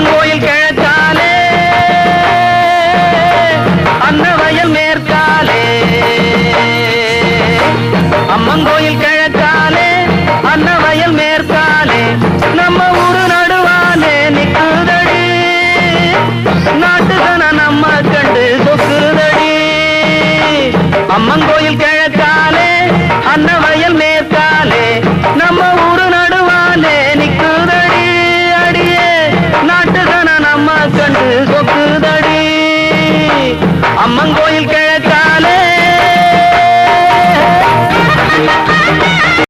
அம்மங்கோயில் கிழக்காலே அன்னவயல் மேற்காலே. அம்மங்கோயில் கிழக்காலே அன்னவயல் மேற்காலே. நம்ம ஊரு நடுவாலே நிக்குதடி. நாட்டுதன நம்ம கண்டு சொக்குதடி. அம்மங்கோயில் கண்டு சொக்குதடி. அம்மங்கோயில்